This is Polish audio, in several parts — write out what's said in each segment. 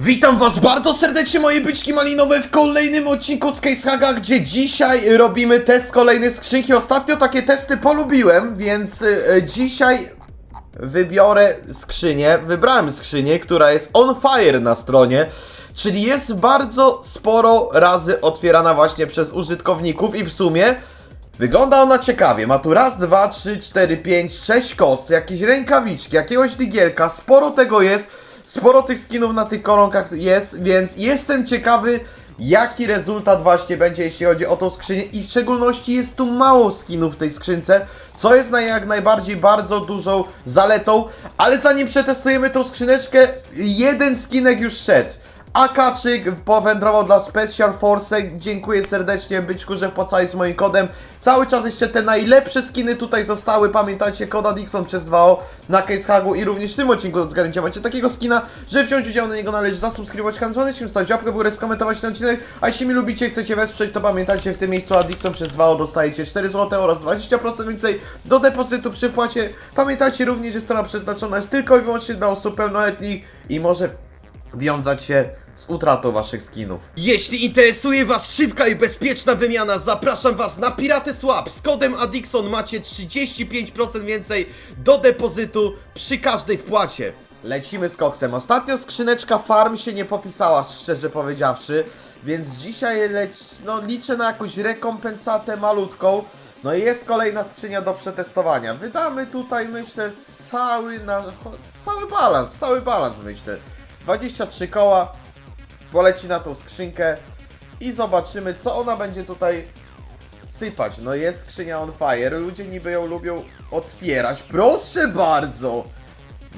Witam was bardzo serdecznie moje byczki malinowe w kolejnym odcinku z Casehaga, gdzie dzisiaj robimy test kolejnej skrzynki. Ostatnio takie testy polubiłem, więc y, dzisiaj wybiorę skrzynię, wybrałem skrzynię, która jest on fire na stronie, czyli jest bardzo sporo razy otwierana właśnie przez użytkowników i w sumie wygląda ona ciekawie. Ma tu raz, dwa, trzy, cztery, pięć, sześć kos, jakieś rękawiczki, jakiegoś digielka, sporo tego jest. Sporo tych skinów na tych koronkach jest, więc jestem ciekawy, jaki rezultat właśnie będzie, jeśli chodzi o tą skrzynię. I w szczególności jest tu mało skinów w tej skrzynce, co jest na jak najbardziej bardzo dużą zaletą. Ale zanim przetestujemy tą skrzyneczkę, jeden skinek już szedł. Akaczyk powędrował dla Special Force. Dziękuję serdecznie, byczku, że wpłacałeś z moim kodem. Cały czas jeszcze te najlepsze skiny tutaj zostały. Pamiętajcie, koda Dixon przez 2O na Casehagu i również w tym odcinku zgarnięcie macie takiego skina, że wziąć udział na niego należy zasubskrybować kanał dzwoneczkiem, stać łapkę w górę, skomentować ten odcinek. A jeśli mi lubicie i chcecie wesprzeć, to pamiętajcie, w tym miejscu a Dixon przez 2O dostajecie 4 zł oraz 20% więcej do depozytu przy wpłacie. Pamiętajcie również, że strona przeznaczona jest tylko i wyłącznie dla osób pełnoletnich i może wiązać się z utratą waszych skinów. Jeśli interesuje was szybka i bezpieczna wymiana, zapraszam was na Piraty Swap. Z kodem Adixon macie 35% więcej do depozytu przy każdej wpłacie. Lecimy z koksem. Ostatnio skrzyneczka farm się nie popisała, szczerze powiedziawszy, więc dzisiaj leć, no, liczę na jakąś rekompensatę malutką. No i jest kolejna skrzynia do przetestowania. Wydamy tutaj, myślę, cały, na, cały balans, cały balans, myślę. 23 koła, poleci na tą skrzynkę i zobaczymy, co ona będzie tutaj sypać. No jest skrzynia on fire, ludzie niby ją lubią otwierać. Proszę bardzo!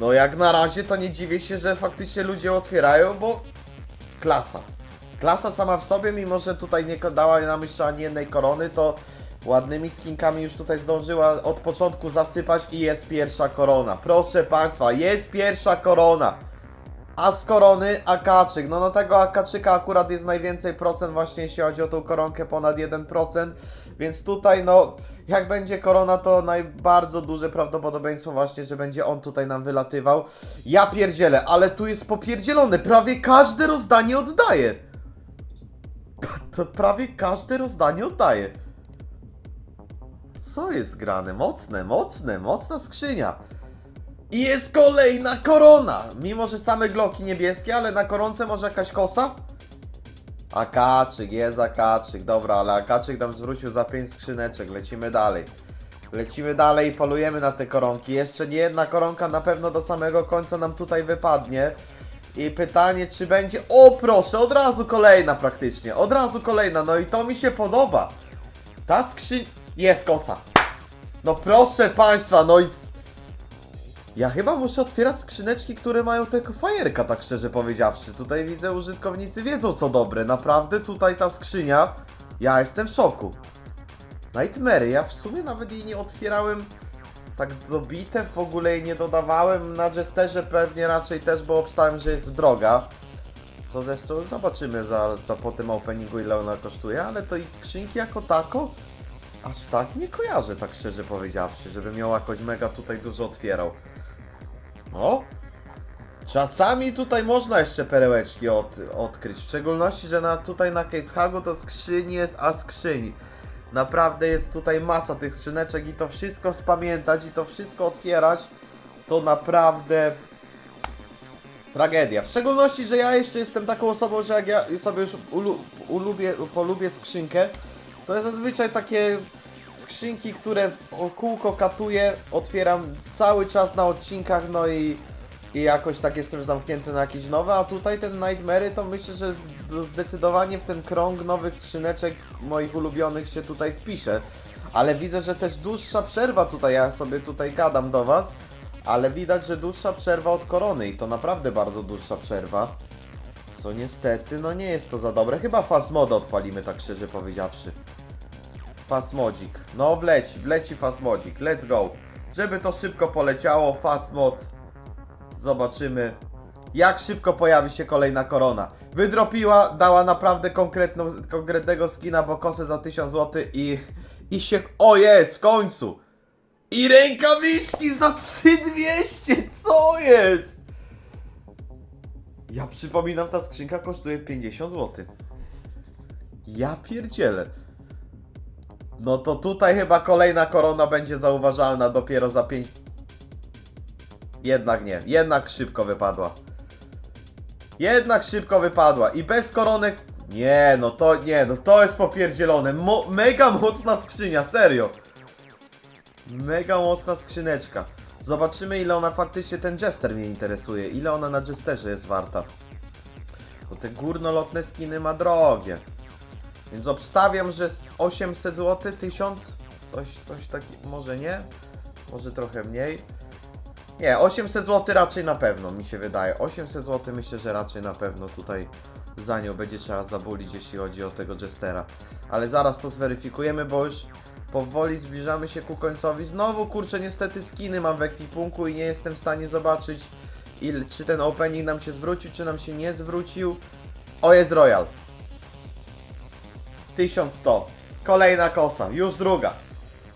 No jak na razie to nie dziwię się, że faktycznie ludzie otwierają, bo klasa. Klasa sama w sobie, mimo że tutaj nie dała nam jeszcze ani jednej korony, to ładnymi skinkami już tutaj zdążyła od początku zasypać i jest pierwsza korona. Proszę Państwa, jest pierwsza korona. A z korony akaczyk. No no tego akaczyka akurat jest najwięcej procent właśnie jeśli chodzi o tą koronkę, ponad 1%. Więc tutaj no, jak będzie korona, to najbardzo duże prawdopodobieństwo właśnie, że będzie on tutaj nam wylatywał. Ja pierdzielę, ale tu jest popierdzielone. Prawie każde rozdanie oddaje. To prawie każde rozdanie oddaje. Co jest grane? Mocne, mocne, mocna skrzynia. I jest kolejna korona! Mimo, że same gloki niebieskie, ale na koronce może jakaś kosa? Akaczyk, jest akaczyk, dobra, ale akaczyk nam zwrócił za 5 skrzyneczek, lecimy dalej. Lecimy dalej i polujemy na te koronki. Jeszcze nie jedna koronka na pewno do samego końca nam tutaj wypadnie. I pytanie, czy będzie... O proszę, od razu kolejna praktycznie, od razu kolejna, no i to mi się podoba. Ta skrzyń... Jest kosa. No proszę Państwa, no i... Ja chyba muszę otwierać skrzyneczki, które mają tylko fajerka, tak szczerze powiedziawszy. Tutaj widzę, użytkownicy wiedzą co dobre. Naprawdę tutaj ta skrzynia, ja jestem w szoku. Nightmare, ja w sumie nawet jej nie otwierałem tak do bitew, w ogóle jej nie dodawałem. Na Jesterze pewnie raczej też, bo obstałem, że jest droga. Co zresztą zobaczymy za, za po tym openingu ile ona kosztuje, ale to i skrzynki jako tako aż tak nie kojarzę, tak szczerze powiedziawszy, żebym ją jakoś mega tutaj dużo otwierał. O! Czasami tutaj można jeszcze perełeczki od, odkryć, w szczególności, że na, tutaj na Casehagu to skrzyni jest a skrzyni. Naprawdę jest tutaj masa tych skrzyneczek i to wszystko spamiętać i to wszystko otwierać, to naprawdę tragedia. W szczególności, że ja jeszcze jestem taką osobą, że jak ja sobie już ulu, ulubię, polubię skrzynkę, to ja zazwyczaj takie skrzynki, które w kółko katuję, otwieram cały czas na odcinkach, no i, i jakoś tak jestem zamknięty na jakieś nowe, a tutaj ten Nightmare to myślę, że zdecydowanie w ten krąg nowych skrzyneczek moich ulubionych się tutaj wpiszę. Ale widzę, że też dłuższa przerwa tutaj, ja sobie tutaj gadam do Was, ale widać, że dłuższa przerwa od korony i to naprawdę bardzo dłuższa przerwa. Co niestety, no nie jest to za dobre. Chyba fast moda odpalimy, tak szczerze powiedziawszy. Fast modzik. No wleci, wleci fast modzik. Let's go. Żeby to szybko poleciało, fast mod. Zobaczymy. Jak szybko pojawi się kolejna korona. Wydropiła, dała naprawdę konkretną, konkretnego skina, bo kosę za 1000 zł i, i się... O jest, w końcu! I rękawiczki za 3200, co jest? Ja przypominam, ta skrzynka kosztuje 50 zł. Ja pierdzielę. No to tutaj chyba kolejna korona będzie zauważalna dopiero za 5. Jednak nie, jednak szybko wypadła. Jednak szybko wypadła i bez koronek. Nie, no to nie, no to jest popierdzielone. Mo mega mocna skrzynia, serio. Mega mocna skrzyneczka. Zobaczymy ile ona faktycznie ten Jester mnie interesuje. Ile ona na Jesterze jest warta. Bo te górnolotne skiny ma drogie. Więc obstawiam, że z 800 zł, 1000, coś, coś takiego, może nie, może trochę mniej. Nie, 800 zł raczej na pewno, mi się wydaje. 800 zł myślę, że raczej na pewno tutaj za nią będzie trzeba zabulić, jeśli chodzi o tego Jestera. Ale zaraz to zweryfikujemy, bo już powoli zbliżamy się ku końcowi. Znowu, kurczę, niestety skiny mam w ekwipunku i nie jestem w stanie zobaczyć, il, czy ten opening nam się zwrócił, czy nam się nie zwrócił. O, jest Royal. 1100. Kolejna kosa, już druga.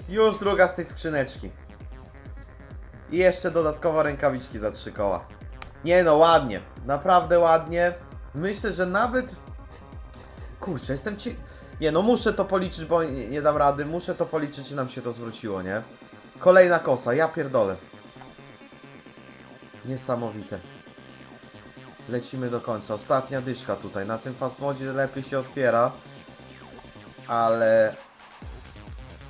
Już druga z tej skrzyneczki. I jeszcze dodatkowo rękawiczki za trzy koła. Nie no, ładnie. Naprawdę ładnie. Myślę, że nawet... Kurczę, jestem ci... Nie no, muszę to policzyć, bo nie, nie dam rady. Muszę to policzyć, czy nam się to zwróciło, nie? Kolejna kosa, ja pierdolę. Niesamowite. Lecimy do końca. Ostatnia dyszka tutaj. Na tym fast modzie lepiej się otwiera. Ale...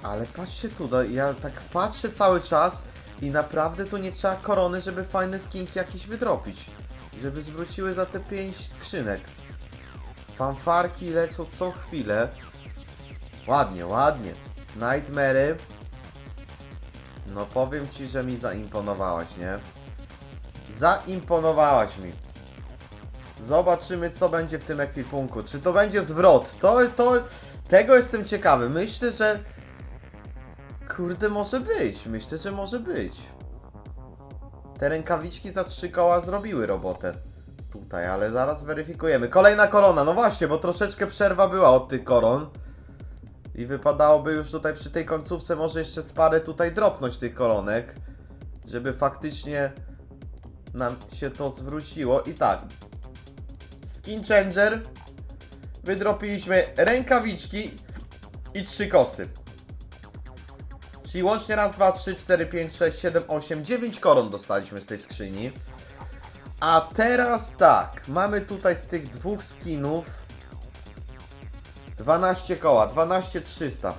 Ale patrzcie tu, no, ja tak patrzę cały czas i naprawdę tu nie trzeba korony, żeby fajne skinki jakieś wydropić. Żeby zwróciły za te 5 skrzynek. Fanfarki lecą co chwilę. Ładnie, ładnie. Nightmary. No powiem ci, że mi zaimponowałaś, nie? Zaimponowałaś mi. Zobaczymy, co będzie w tym ekwipunku. Czy to będzie zwrot? To, to, tego jestem ciekawy. Myślę, że... Kurde, może być. Myślę, że może być. Te rękawiczki za trzy koła zrobiły robotę. Tutaj, ale zaraz weryfikujemy. Kolejna korona, no właśnie, bo troszeczkę przerwa była od tych koron. I wypadałoby już tutaj przy tej końcówce może jeszcze z parę tutaj dropnąć tych koronek. Żeby faktycznie nam się to zwróciło. I tak. Skin changer. Wydropiliśmy rękawiczki i trzy kosy. Czyli łącznie raz, dwa, trzy, cztery, pięć, sześć, siedem, osiem, dziewięć koron dostaliśmy z tej skrzyni. A teraz tak, mamy tutaj z tych dwóch skinów 12 koła, 12 300.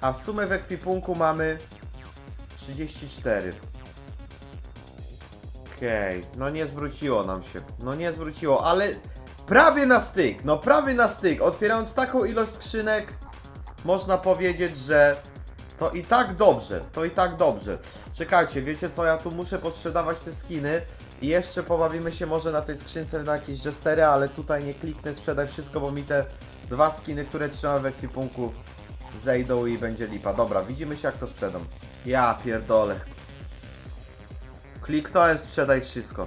A w sumie w ekwipunku mamy 34. Okej, no nie zwróciło nam się. No nie zwróciło, ale prawie na styk, no prawie na styk. Otwierając taką ilość skrzynek, można powiedzieć, że to i tak dobrze, to i tak dobrze. Czekajcie, wiecie co, ja tu muszę posprzedawać te skiny i jeszcze pobawimy się może na tej skrzynce na jakieś jestery, ale tutaj nie kliknę sprzedaj wszystko, bo mi te dwa skiny, które trzymam w ekwipunku zejdą i będzie lipa. Dobra, widzimy się jak to sprzedam. Ja pierdolę. Kliknąłem sprzedaj wszystko.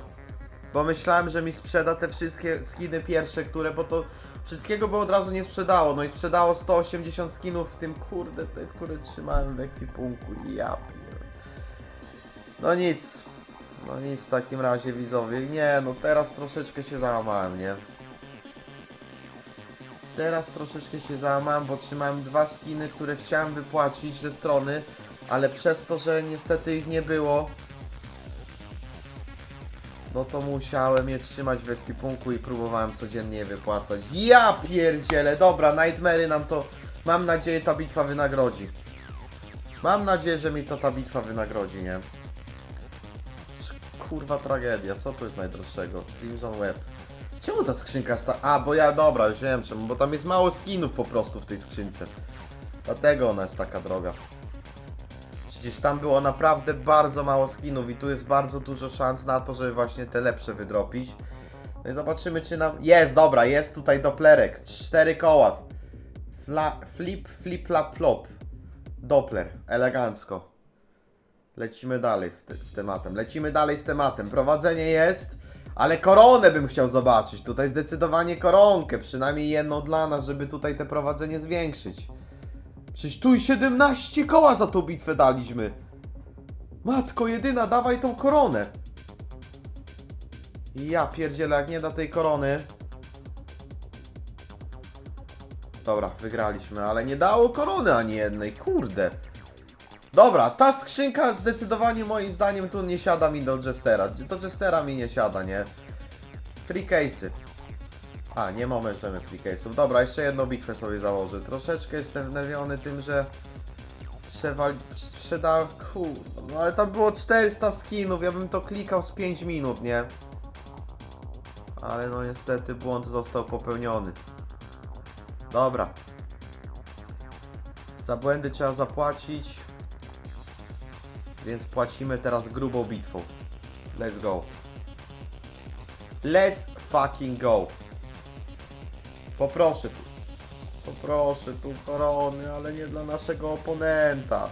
Bo myślałem, że mi sprzeda te wszystkie skiny pierwsze, które, bo to wszystkiego by od razu nie sprzedało. No i sprzedało 180 skinów, w tym kurde te, które trzymałem w ekwipunku. Ja pier... No nic. No nic w takim razie widzowie. Nie, no teraz troszeczkę się załamałem, nie? Teraz troszeczkę się załamałem, bo trzymałem dwa skiny, które chciałem wypłacić ze strony, ale przez to, że niestety ich nie było, no to musiałem je trzymać w ekwipunku i próbowałem codziennie je wypłacać. Ja pierdzielę, dobra, Nightmary nam to, mam nadzieję, ta bitwa wynagrodzi. Mam nadzieję, że mi to ta bitwa wynagrodzi, nie? Kurwa tragedia, co tu jest najdroższego? Crimson Web. Czemu ta skrzynka sta... A, bo ja, dobra, już wiem czemu, bo tam jest mało skinów po prostu w tej skrzynce. Dlatego ona jest taka droga. Przecież tam było naprawdę bardzo mało skinów i tu jest bardzo dużo szans na to, żeby właśnie te lepsze wydropić. No i zobaczymy czy nam... Jest, dobra, jest tutaj Dopplerek. Cztery koła. Fla... Flip, flip, flap, flop. Doppler, elegancko. Lecimy dalej te, z tematem. Lecimy dalej z tematem. Prowadzenie jest, ale koronę bym chciał zobaczyć. Tutaj zdecydowanie koronkę, przynajmniej jedną dla nas, żeby tutaj te prowadzenie zwiększyć. Przecież tu i 17 koła za tą bitwę daliśmy. Matko jedyna, dawaj tą koronę. Ja pierdzielę, jak nie da tej korony. Dobra, wygraliśmy, ale nie dało korony ani jednej, kurde. Dobra, ta skrzynka zdecydowanie moim zdaniem tu nie siada mi do Jestera. Do Jestera mi nie siada, nie? Free case'y. A, nie mamy free case'ów. Dobra, jeszcze jedną bitwę sobie założę. Troszeczkę jestem wnerwiony tym, że trzeba sprzedał, no ale tam było 400 skinów, ja bym to klikał z 5 minut, nie? Ale no niestety błąd został popełniony. Dobra. Za błędy trzeba zapłacić. Więc płacimy teraz grubą bitwą. Let's go. Let's fucking go. Poproszę tu. Poproszę tu korony, ale nie dla naszego oponenta.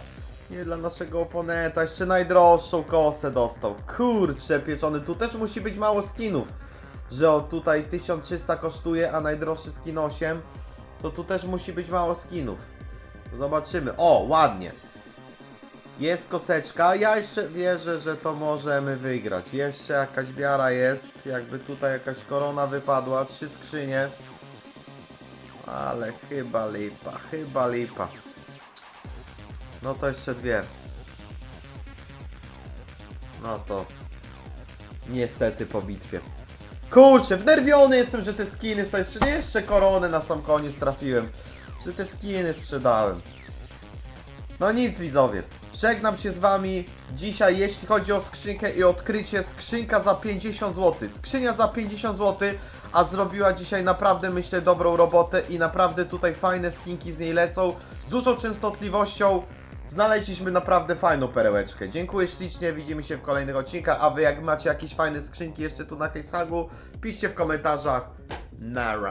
Nie dla naszego oponenta. Jeszcze najdroższą kosę dostał. Kurczę, pieczony. Tu też musi być mało skinów. Że o tutaj 1300 kosztuje, a najdroższy skin 8. To tu też musi być mało skinów. Zobaczymy. O, ładnie. Jest koseczka. Ja jeszcze wierzę, że to możemy wygrać. Jeszcze jakaś biara jest. Jakby tutaj jakaś korona wypadła. Trzy skrzynie. Ale chyba lipa, chyba lipa. No to jeszcze dwie. No to niestety po bitwie. Kurczę, wnerwiony jestem, że te skiny są jeszcze, jeszcze korony na sam koniec trafiłem. Że te skiny sprzedałem. No nic widzowie, żegnam się z wami dzisiaj jeśli chodzi o skrzynkę i odkrycie skrzynka za 50 zł. Skrzynia za 50 zł, a zrobiła dzisiaj naprawdę myślę dobrą robotę i naprawdę tutaj fajne skinki z niej lecą z dużą częstotliwością. Znaleźliśmy naprawdę fajną perełeczkę. Dziękuję ślicznie, widzimy się w kolejnych odcinkach, a wy jak macie jakieś fajne skrzynki jeszcze tu na Casehagu, piszcie w komentarzach. Nara.